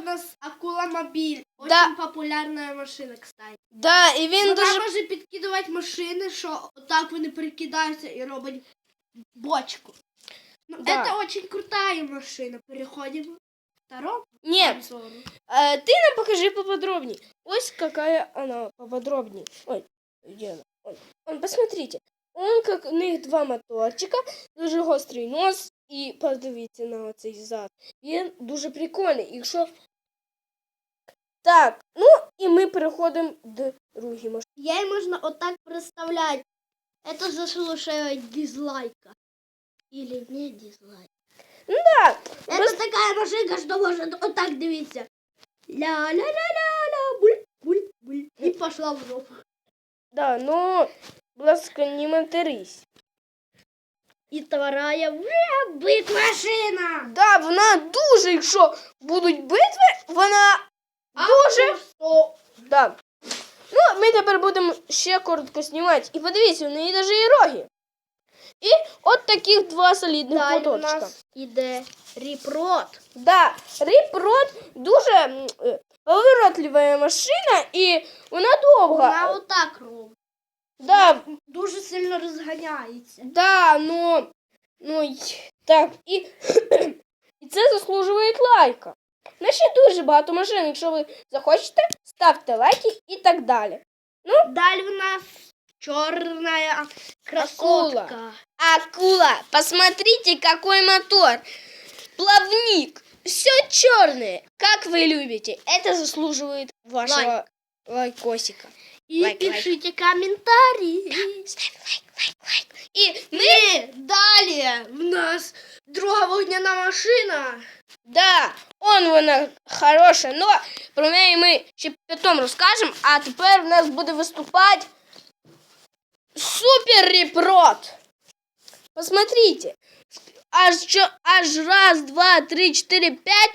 у нас акула мобіль. Очень Да. популярна машина, кстати. Да, і він Вона дуже. може підкидувати машини, що отак вони перекидаються і роблять бочку. Ну, Да. это очень крутая машина. Переходимо к второму Ні, обзору. е, ти нам покажи поподробнее. Ось какая она поподробнее. Ой, где она? Ой, он, посмотрите. Он как у них два моторчика, дуже гострий нос, і подивіться на оцей зад. Він дуже прикольний. Якщо. Так, ну і ми переходимо до другої машини. Ей можна отак представляти. Это заслушивает дизлайка. Или не дизлайк. Так, Это такая машинка, что может вот так дивиться. Ля-ля-ля-ля-ля, буль, буль, буль. И пошла в жопу. да, ну, будь ласка, не матерись. І вторая вже бит машина. Да, вона дуже, якщо будуть битви, вона дуже. Що? Да. Ну, ми тепер будемо ще коротко знімати. І подивіться, у неї навіть і роги. І от таких два солідних Далі у моточка. нас іде ріпрот. Да, Ріпрот дуже м, е, поворотлива машина, і вона довга. Вона отак робить. Да, Дуже сильно розганяється. да, ну, ну й- так, і, і це заслужує лайка. У нас ще дуже багато машин. Якщо ви захочете, ставте лайки і так далі. Далі у нас чорна красотка. Акула, посмотрите, какой мотор. Плавник. Все черное, как вы любите. Это заслуживает вашего лайкосика. І Лайк, лайк. пишіть коментарі. Ставь лайк, лайк, лайк. И мы, І далі в нас друга вогняна машина. да, он вона хороша, но про неї ми ще потім розкажемо. А тепер в нас буде виступати супер репрот. Посмотрите. Аж, чо- аж раз, два, три, четыре, пять.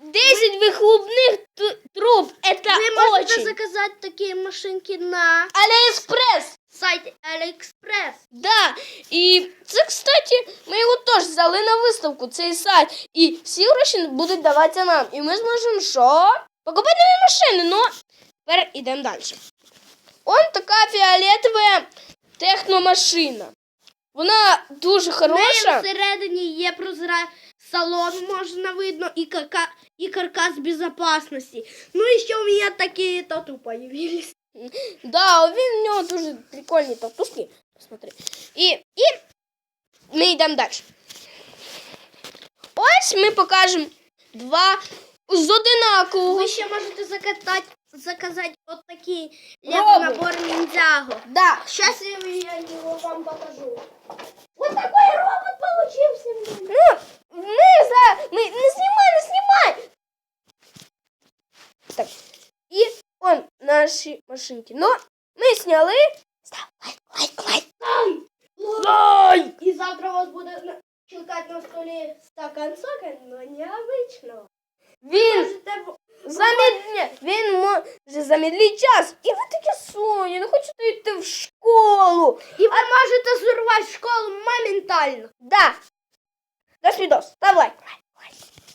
Десять выхлопных т- труб. Это Ви можете очень. заказати такі машинки на Алиэкспресс. сайті AliExpress. Да, і це, кстати, ми його теж взяли на виставку, цей сайт. І всі гроші будуть даватися нам. І ми зможемо що? Покупати нові машини. Ну, тепер йдемо далі. Он така фіолетова техномашина. Вона дуже В неї хороша. всередині є прозра... салон, можна видно, і, карка... і каркас безопасності. Ну і ще у мене такі тату появились. Да, він у нього дуже прикольні татушки. Посмотри. І, і ми йдемо далі. Ось ми покажемо два з одинакового. Ви ще можете закатати, заказати от такий Робот. лего-набор ніндзяго. Да. Сейчас я його вам покажу. он наші машинки. Ну, ми зняли. Став лайк, лайк, лайк. Ай! Лайк! И завтра у вас будет на- челкать на столе стакан сока, но необычного. Він Можете в- замедлює, він може замедлити час. І ви такі соні, не хочете йти в школу. И вы можете взорвать школу моментально. Да. До свидос. Став лайк. лайк, лайк.